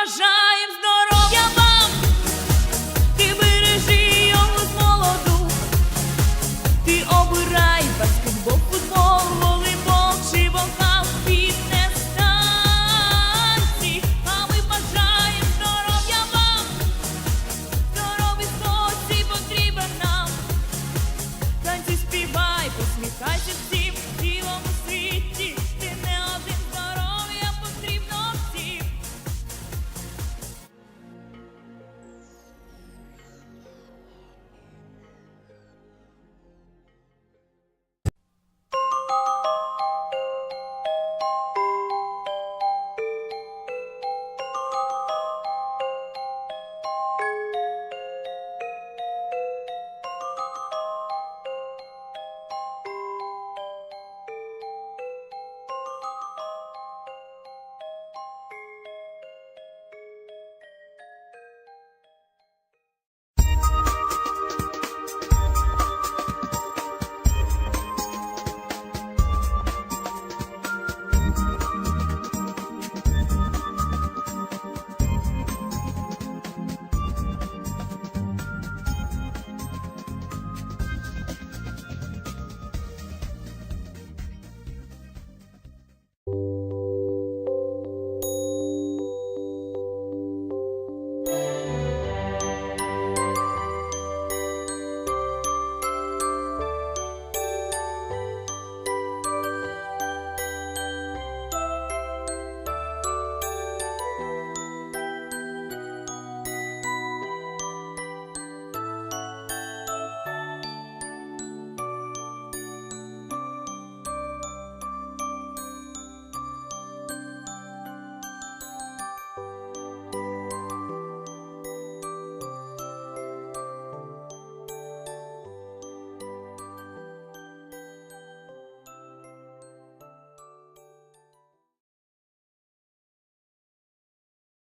Já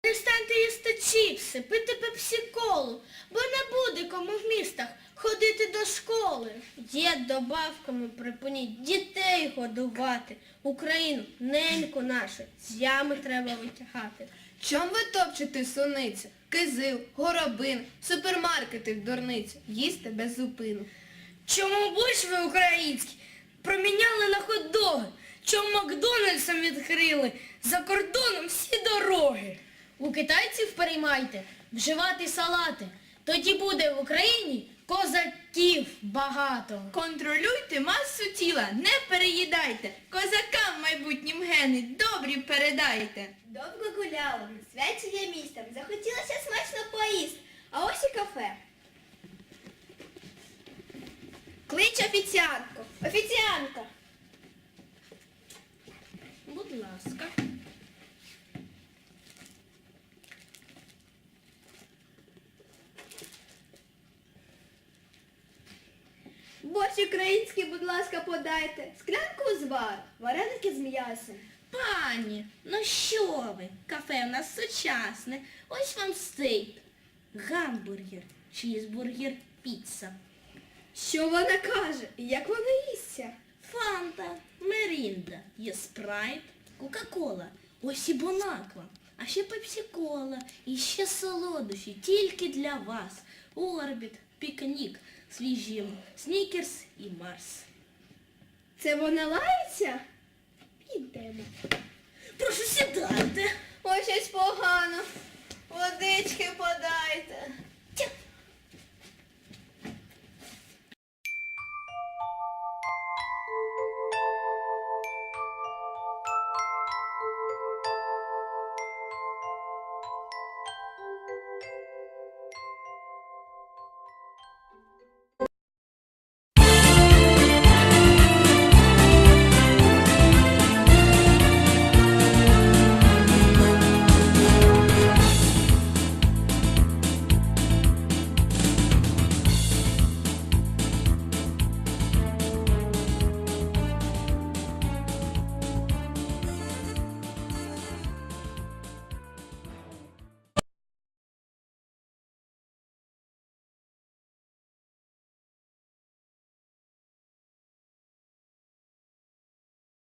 Перестаньте їсти чіпси, пити пепсі-колу, бо не буде кому в містах ходити до школи. Є добавками припиніть дітей годувати. Україну, неньку нашу, з ями треба витягати. Чом ви топчете суниці, кизил, горобин, супермаркети в дурниці, їсти без зупину. Чому борщ ви український проміняли на хот-доги? Чому Макдональдсом відкрили? За кордоном всі дороги. У китайців переймайте, вживати салати. Тоді буде в Україні козаків багато. Контролюйте масу тіла, не переїдайте. Козакам майбутнім гени добрі передайте. Довго гуляла, на святі я містом, захотілося смачно поїсти, а ось і кафе. Клич офіціантку. Офіціантка. Будь ласка. Борщ український, будь ласка, подайте. Склянку звар, вареники з м'ясом. Пані, ну що ви? Кафе у нас сучасне. Ось вам стейк. Гамбургер, чізбургер, піца. Що вона каже? Як вона їсться? Фанта, мерінда, є спрайт, кока-кола, ось і бонаква, а ще пепсі-кола, і ще солодощі, тільки для вас. Орбіт, пікнік, свіжі, снікерс і Марс. Це вона лається? Підемо. Прошу сідати.